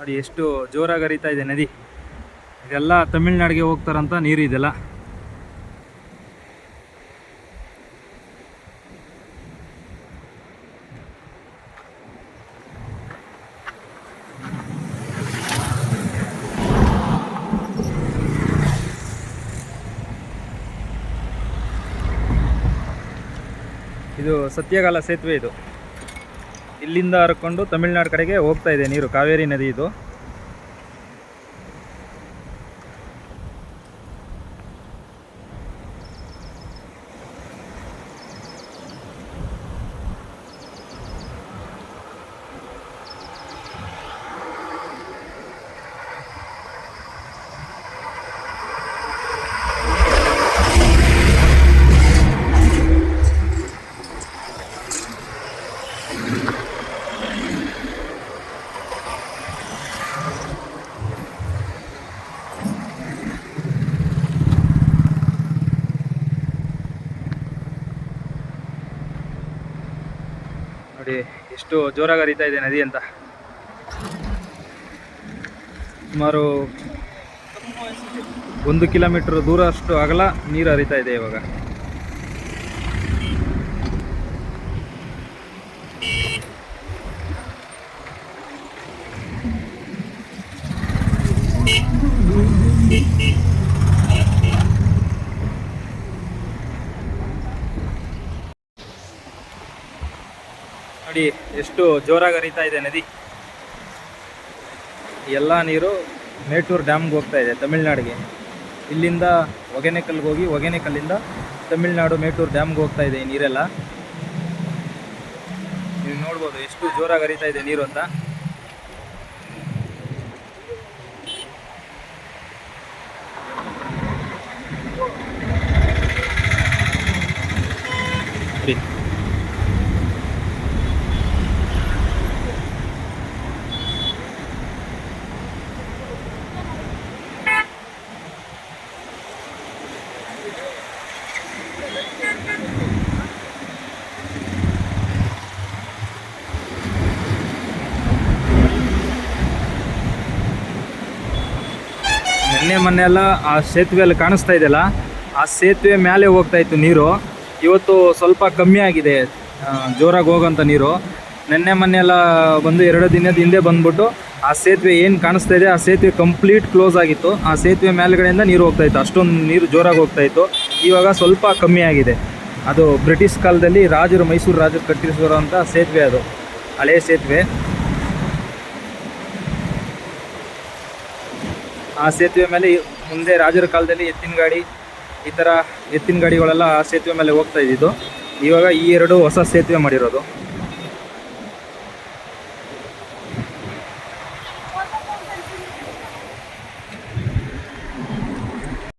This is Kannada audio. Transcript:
ನೋಡಿ ಎಷ್ಟು ಜೋರಾಗಿ ಹರಿತಾ ಇದೆ ನದಿ. ಇದೆಲ್ಲ ತಮಿಳ್ನಾಡಿಗೆ ಹೋಗ್ತಾರಂತ ನೀರು ಇದೆಲ್ಲ. ಇದು ಸತ್ಯಗಾಲ ಸೇತುವೆ ಇದು. ಇಲ್ಲಿಂದ ಹರ್ಕೊಂಡು ತಮಿಳ್ನಾಡು ಕಡೆಗೆ ಹೋಗ್ತಾ ಇದೆ ನೀರು. ಕಾವೇರಿ ನದಿ ಇದು. ನೋಡಿ, ಎಷ್ಟು ಜೋರಾಗಿ ಹರಿತಾ ಇದೆ ನದಿ ಅಂತ. ಸುಮಾರು ಒಂದು ಕಿಲೋಮೀಟರ್ ದೂರ ಅಷ್ಟು ಅಗಲ ನೀರು ಹರಿತಾ ಇದೆ ಇವಾಗ. ನೋಡಿ ಎಷ್ಟು ಜೋರಾಗಿ ಹರಿತಾ ಇದೆ ನದಿ. ಎಲ್ಲ ನೀರು ಮೇಟೂರು ಡ್ಯಾಮ್ಗೆ ಹೋಗ್ತಾ ಇದೆ ತಮಿಳ್ನಾಡಿಗೆ. ಇಲ್ಲಿಂದ ಹೊಗೆನೆಕಲ್ಗೆ ಹೋಗಿ ಹೊಗೆನೆಕಲ್ಲಿಂದ ತಮಿಳ್ನಾಡು ಮೇಟೂರು ಡ್ಯಾಮ್ಗೆ ಹೋಗ್ತಾ ಇದೆ ನೀರೆಲ್ಲ. ನೀವು ನೋಡ್ಬೋದು ಎಷ್ಟು ಜೋರಾಗಿ ಹರಿತಾ ಇದೆ ನೀರು ಅಂತ. ನಿನ್ನೆ ಮೊನ್ನೆ ಎಲ್ಲ ಆ ಸೇತುವೆ ಅಲ್ಲಿ ಕಾಣಿಸ್ತಾ ಇದೆಯಲ್ಲ, ಆ ಸೇತುವೆ ಮೇಲೆ ಹೋಗ್ತಾ ಇತ್ತು ನೀರು. ಇವತ್ತು ಸ್ವಲ್ಪ ಕಮ್ಮಿ ಆಗಿದೆ ಜೋರಾಗಿ ಹೋಗೋಂಥ ನೀರು. ನಿನ್ನೆ ಮೊನ್ನೆ ಎಲ್ಲ ಬಂದು ಎರಡು ದಿನದ ಹಿಂದೆ ಬಂದ್ಬಿಟ್ಟು ಆ ಸೇತುವೆ ಏನು ಕಾಣಿಸ್ತಾ ಇದೆ, ಆ ಸೇತುವೆ ಕಂಪ್ಲೀಟ್ ಕ್ಲೋಸ್ ಆಗಿತ್ತು. ಆ ಸೇತುವೆ ಮೇಲ್ಗಡೆಯಿಂದ ನೀರು ಹೋಗ್ತಾ ಇತ್ತು. ಅಷ್ಟೊಂದು ನೀರು ಜೋರಾಗಿ ಹೋಗ್ತಾ ಇತ್ತು. ಇವಾಗ ಸ್ವಲ್ಪ ಕಮ್ಮಿ ಆಗಿದೆ. ಅದು ಬ್ರಿಟಿಷ್ ಕಾಲದಲ್ಲಿ ರಾಜರು ಮೈಸೂರು ರಾಜರು ಕಟ್ಟಿಸಿರೋ ಸೇತುವೆ ಅದು. ಹಳೆಯ ಸೇತುವೆ. ಆ ಸೇತುವೆ ಮೇಲೆ ಮುಂದೆ ರಾಜರ ಕಾಲದಲ್ಲಿ ಎತ್ತಿನ ಗಾಡಿ, ಈ ಥರ ಎತ್ತಿನ ಗಾಡಿಗಳೆಲ್ಲ ಆ ಸೇತುವೆ ಮೇಲೆ ಹೋಗ್ತಾ ಇದ್ದಿದ್ದು. ಇವಾಗ ಈ ಎರಡು ಹೊಸ ಸೇತುವೆ ಮಾಡಿರೋದು.